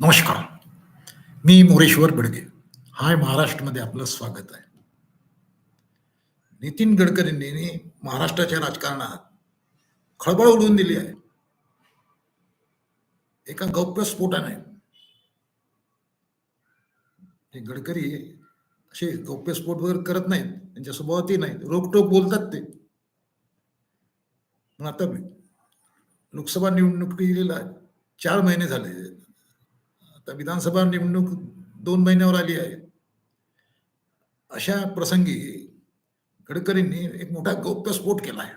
नमस्कार. मी मोरेश्वर बडगे. हाय महाराष्ट्रमध्ये आपलं स्वागत आहे. नितीन गडकरींनी महाराष्ट्राच्या राजकारणात खळबळ उडवून दिली आहे. एका गौप्यस्फोटाने हे गडकरी असे गौप्यस्फोट वगैरे करत नाहीत. त्यांच्या स्वभावातही नाही रोखटोक बोलतात ते. पण आता लोकसभा निवडणुकीला चार महिने झाले. आता विधानसभा निवडणूक दोन महिन्यावर आली आहे. अशा प्रसंगी गडकरींनी एक मोठा गौप्यस्फोट केला आहे.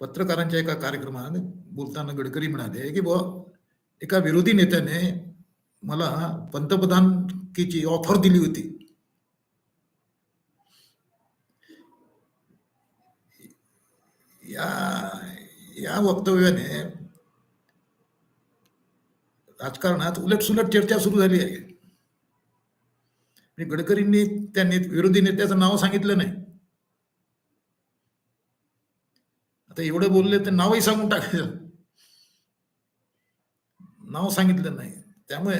पत्रकारांच्या एका कार्यक्रमात बोलताना गडकरी म्हणाले की बुवा एका विरोधी नेत्याने मला पंतप्रधानकीची ऑफर दिली होती. या या वक्तव्याने राजकारणात उलटसुलट चर्चा सुरू झाली आहे. गडकरींनी त्या ने विरोधी नेत्याचं नाव सांगितलं नाही. आता एवढं बोलले तर नावही सांगून टाकायचं. नाव सांगितलं नाही. त्यामुळे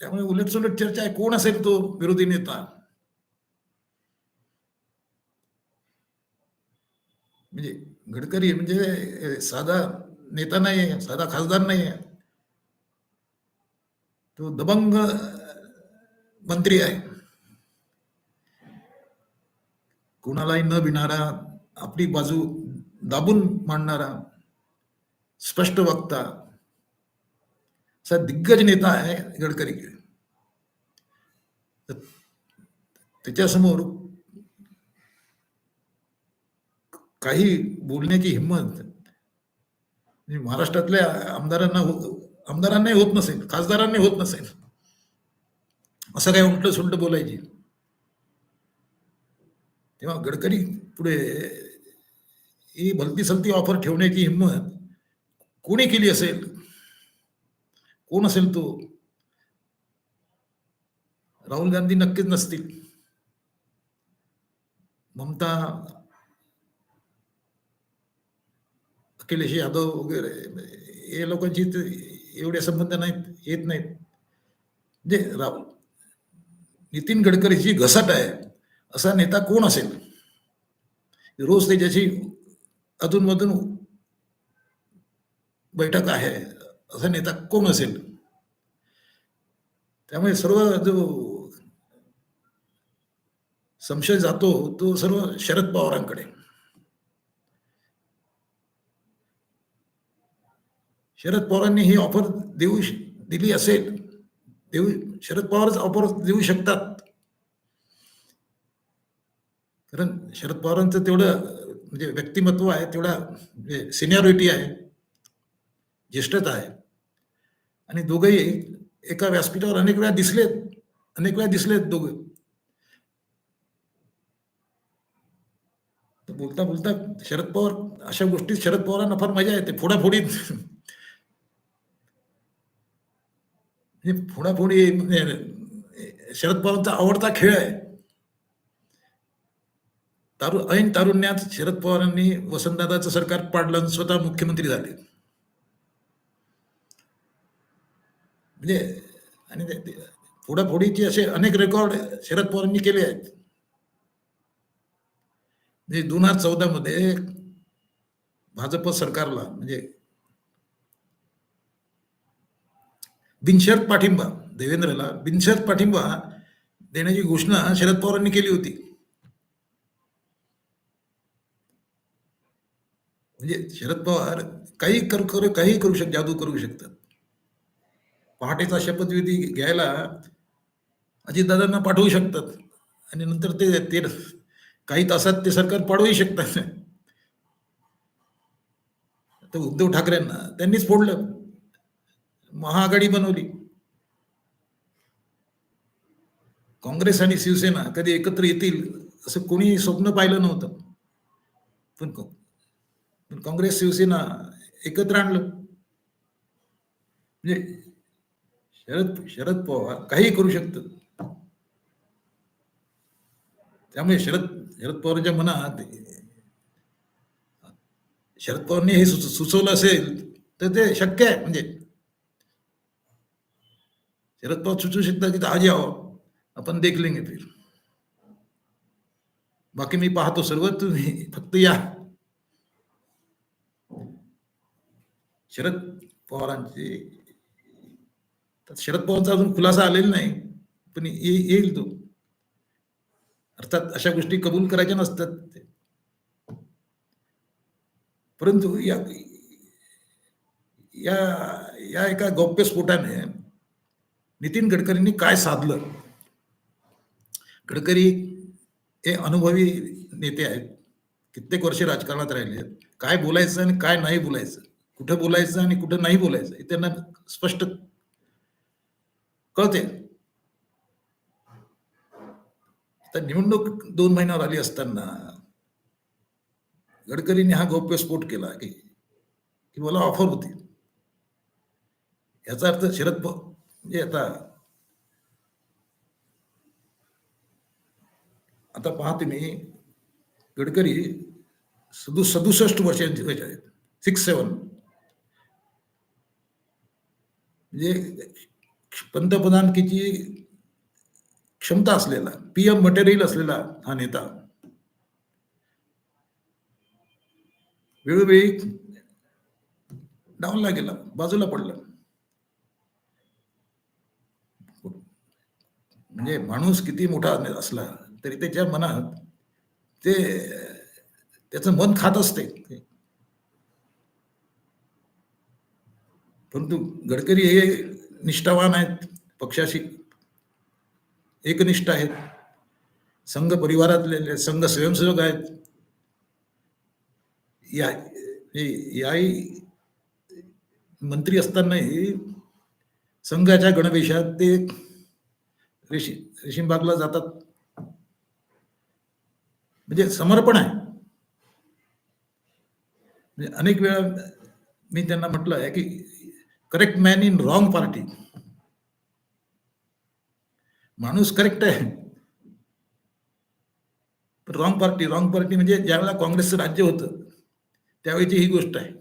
त्यामुळे उलटसुलट चर्चा आहे. कोण असेल तो विरोधी नेता? म्हणजे गडकरी म्हणजे साधा नेता नाही आहे साधा खासदार नाही आहे तो दबंग मंत्री आहे. कोणालाही न भिणारा आपली बाजू दाबून मांडणारा स्पष्ट वक्ता असा दिग्गज नेता आहे गडकरी. त्याच्यासमोर काही बोलण्याची हिंमत म्हणजे महाराष्ट्रातल्या आमदारांना हो, आमदारांनाही होत नसेल खासदारांनी होत नसेल. असं काही उलट सुलट बोलायची. तेव्हा गडकरी पुढे ही भलती सलती ऑफर ठेवण्याची हिंमत कोणी केली असेल? कोण असेल तो? राहुल गांधी नक्कीच नसतील. ममता अखिलेश यादव वगैरे हे लोकांची एवढे संबंध नाहीत येत नाहीत. जे राहुल नितीन गडकरीची घसट आहे असा नेता कोण असेल? रोज त्याच्याशी अधूनमधून बैठक आहे असा नेता कोण असेल? त्यामुळे सर्व जो संशय जातो तो सर्व शरद पवारांकडे. शरद पवारांनी ही ऑफर देऊ दिली असेल देऊ शरद पवारच ऑफर देऊ शकतात. कारण शरद पवारांचं तेवढं म्हणजे व्यक्तिमत्व आहे तेवढा म्हणजे सिनियरिटी आहे ज्येष्ठता आहे. आणि दोघंही एका व्यासपीठावर अनेक वेळा दिसलेत अनेक वेळा दिसलेत दोघं. बोलता बोलता शरद पवार अशा गोष्टीत शरद पवारांना फार मजा येते फोडाफोडीत. हे फोडाफोडी शरद पवारांचा आवडता खेळ आहे. तारु ऐन तारुण्यात शरद पवारांनी वसंतदादाचं सरकार पाडलं आणि स्वतः मुख्यमंत्री झाले. म्हणजे आणि फोडाफोडीचे असे अनेक रेकॉर्ड शरद पवारांनी केले आहेत. म्हणजे दोन हजार चौदा मध्ये भाजप सरकारला म्हणजे बिनशर्त पाठिंबा देवेंद्रला बिनशर्त पाठिंबा देण्याची घोषणा शरद पवारांनी केली होती. म्हणजे शरद पवार काही करू करू काही करू शक जादू करू शकतात. पहाटेचा शपथविधी घ्यायला अजितदादांना पाठवू शकतात. आणि नंतर ते ते काही तासात ते सरकार पाडवूही शकतात. तर उद्धव ठाकरेंना त्यांनीच फोडलं. महाआघाडी बनवली. काँग्रेस आणि शिवसेना कधी एकत्र येतील असं कोणी स्वप्न पाहिलं नव्हतं. पण पण काँग्रेस शिवसेना एकत्र आणलं. म्हणजे शरद शरद पवार काही करू शकतात. त्यामुळे शरद शरद पवारांच्या मनात शरद पवारांनी हे सुचवलं असेल तर ते शक्य आहे. म्हणजे शरद पवार सुचवू शकतात की आज यावं आपण देख लेंगे फिर बाकी मी पाहतो सर्व तुम्ही फक्त या. शरद पवारांचे तर शरद पवारचा अजून खुलासा आलेला नाही पण येईल तो. अर्थात अशा गोष्टी कबूल करायच्या नसतात परंतु या या या एका गौप्यस्फोटाने नितीन गडकरींनी काय साधलं? गडकरी हे अनुभवी नेते आहेत. कित्येक वर्षे राजकारणात राहिले आहेत. काय बोलायचं आणि काय नाही बोलायचं? कुठं बोलायचं आणि कुठं नाही बोलायचं? हे त्यांना स्पष्ट कळते. तर निवडणूक दोन महिन्यावर आली असताना गडकरींनी हा गौप्यस्फोट केला की मला ऑफर होती. याचा अर्थ शरद म्हणजे आता आता पहा तुम्ही गडकरी सदु सदुसष्ट वर्षांचे वय आहेत. सिक्स सेवन म्हणजे पंतप्रधानकीची क्षमता असलेला पीएम मटेरियल असलेला हा नेता वेळोवेळी डाऊनला गेला बाजूला पडला. म्हणजे माणूस किती मोठा असला तरी त्याच्या मनात ते त्याचं मन खात असते. परंतु गडकरी हे निष्ठावान आहेत पक्षाशी एकनिष्ठ आहेत संघ परिवारातले संघ स्वयंसेवक आहेत. या हे- याही मंत्री असतानाही संघाच्या गणवेशात ते रेशी रेशीमबागला जातात. म्हणजे समर्पण आहे. म्हणजे अनेक वेळा मी त्यांना म्हटलं आहे की correct man in wrong party माणूस करेक्ट आहे. पण रॉंग पार्टी रॉंग पार्टी म्हणजे ज्यावेळेला काँग्रेसचं राज्य होतं त्यावेळीची ही गोष्ट आहे.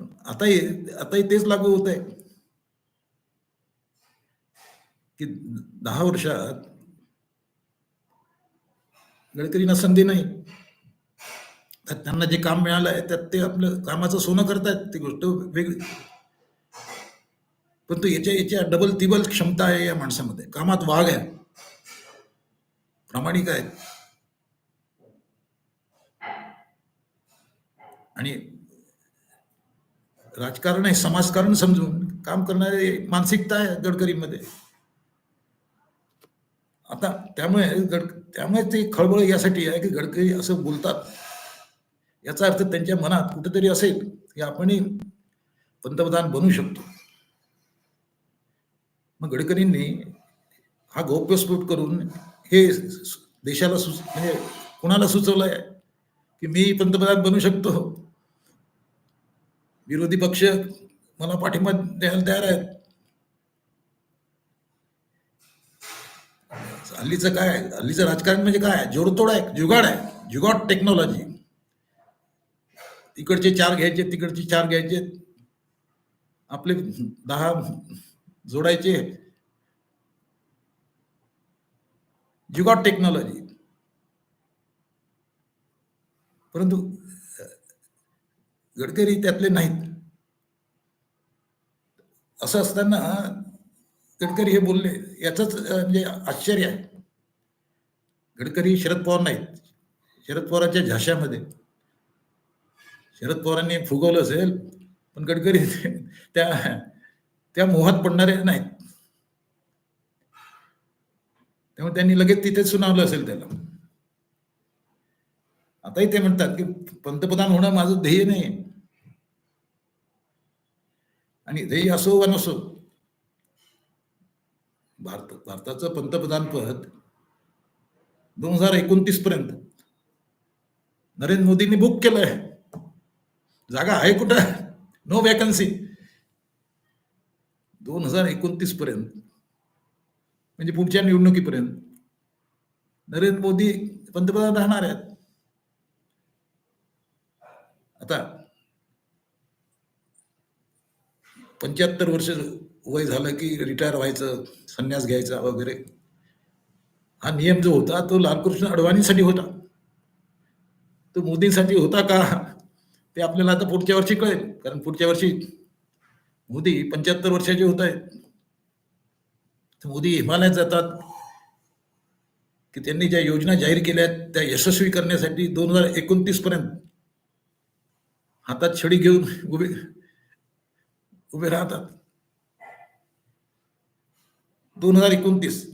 पण आताही आताही तेच लागू होत आहे की दहा वर्षात गडकरींना संधी नाही. तर त्यांना जे काम मिळालं आहे त्यात ते आपलं कामाचं सोनं करतायत ती गोष्ट वेगळी. पण तो याच्या याच्या डबल तिबल क्षमता आहे या माणसामध्ये. कामात वाघ आहे. प्रामाणिक आहे आणि राजकारण आहे समाजकारण समजून काम करणारे मानसिकता आहे गडकरीमध्ये. आता त्यामुळे गड त्यामुळे ते खळबळ यासाठी आहे की गडकरी असं बोलतात. याचा अर्थ त्यांच्या मनात कुठेतरी असेल की आपणही पंतप्रधान बनू शकतो. मग गडकरींनी हा गौप्यस्फोट करून हे देशाला सुच म्हणजे कुणाला सुचवलंय की मी पंतप्रधान बनू शकतो? विरोधी पक्ष मला पाठिंबा द्यायला तयार आहेत. हल्लीचं काय आहे? हल्लीचं राजकारण म्हणजे काय आहे? जोडतोड आहे जुगाड आहे. जुगाड टेक्नॉलॉजी तिकडचे चार घ्यायचे तिकडचे चार घ्यायचे. आपले दहा जोडायचे. जुगाड टेक्नॉलॉजी परंतु गडकरी त्यातले नाहीत. असं असताना गडकरी हे बोलले याचंच म्हणजे आश्चर्य आहे. गडकरी शरद पवार नाहीत. शरद पवारांच्या झाशामध्ये शरद पवारांनी फुगवलं असेल पण गडकरी त्या त्या मोहात पडणारे नाहीत. त्यामुळे त्यांनी लगेच तिथेच सुनावलं असेल त्याला. आताही ते म्हणतात की पंतप्रधान होणं माझं ध्येय नाही आणि ध्येय असो वा नसो भारत भारताचं पंतप्रधान पद दोन हजार एकोणतीस पर्यंत. नरेंद्र मोदींनी बुक केलंय जागा आहे कुठं? नो वॅकन्सी दोन हजार एकोणतीस पर्यंत. म्हणजे पुढच्या निवडणुकीपर्यंत. नरेंद्र मोदी पंतप्रधान राहणार आहेत. आता पंच्याहत्तर वर्ष वय झालं की रिटायर व्हायचं संन्यास घ्यायचा वगैरे. हा नियम जो होता तो लालकृष्ण अडवाणीसाठी होता. तो मोदींसाठी होता का? ते आपल्याला आता पुढच्या वर्षी कळेल. कारण पुढच्या वर्षी मोदी पंच्याहत्तर वर्षाचे होत आहेत. तर मोदी हिमालयात जातात. की त्यांनी ज्या योजना जाहीर केल्या आहेत त्या यशस्वी करण्यासाठी दोन हजार एकोणतीस पर्यंत हातात छडी घेऊन उभे उभे राहतात. दोन हजार एकोणतीस.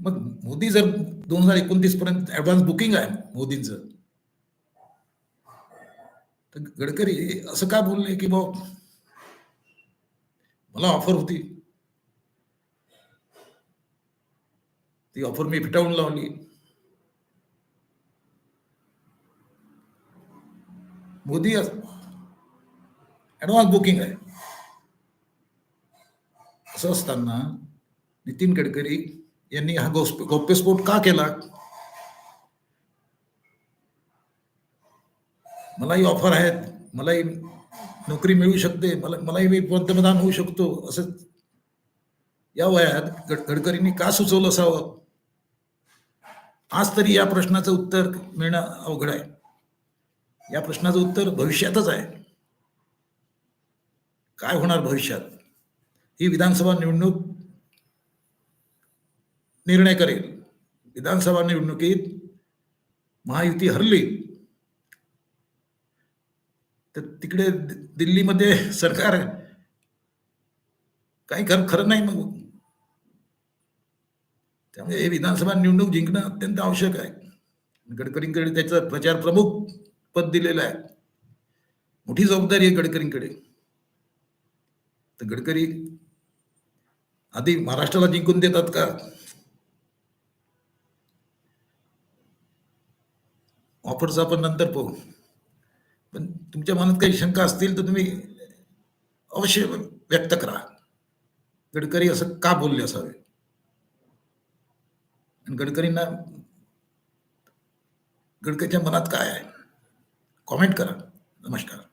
मग मोदी जर दोन हजार एकोणतीस पर्यंत ऍडव्हान्स बुकिंग आहे मोदींचं तर गडकरी असं का बोलले की बा मला ऑफर होती. ती ऑफर मी फिटावून लावली. मोदी ऍडव्हान्स बुकिंग आहे. असं असताना नितीन गडकरी यांनी हा गौस्प गौप्यस्फोट का केला? मलाही ऑफर आहेत. मलाही नोकरी मिळू शकते. मला मलाही मी पंतप्रधान होऊ शकतो. असं या वयात गड गडकरींनी का सुचवलं असावं? आज तरी या प्रश्नाचं उत्तर मिळणं अवघड आहे. या प्रश्नाचं उत्तर भविष्यातच आहे. काय होणार भविष्यात? ही विधानसभा निवडणूक निर्णय करेल. विधानसभा निवडणुकीत महायुती हरली तर तिकडे दिल्लीमध्ये सरकार काही खरं खरं नाही मग. त्यामुळे हे विधानसभा निवडणूक जिंकणं अत्यंत आवश्यक आहे. गडकरींकडे त्याचं प्रचार प्रमुख पद दिलेलं आहे. मोठी जबाबदारी आहे गडकरींकडे. तर गडकरी आधी महाराष्ट्राला जिंकून देतात का? ऑफर्स आपण नंतर पाहू. पण तुमच्या मनात काही शंका असतील तर तुम्ही अवश्य व्यक्त करा. गडकरी असं का बोलले असावे? आणि गडकरींना गडकरीच्या मनात काय आहे? कॉमेंट करा. नमस्कार.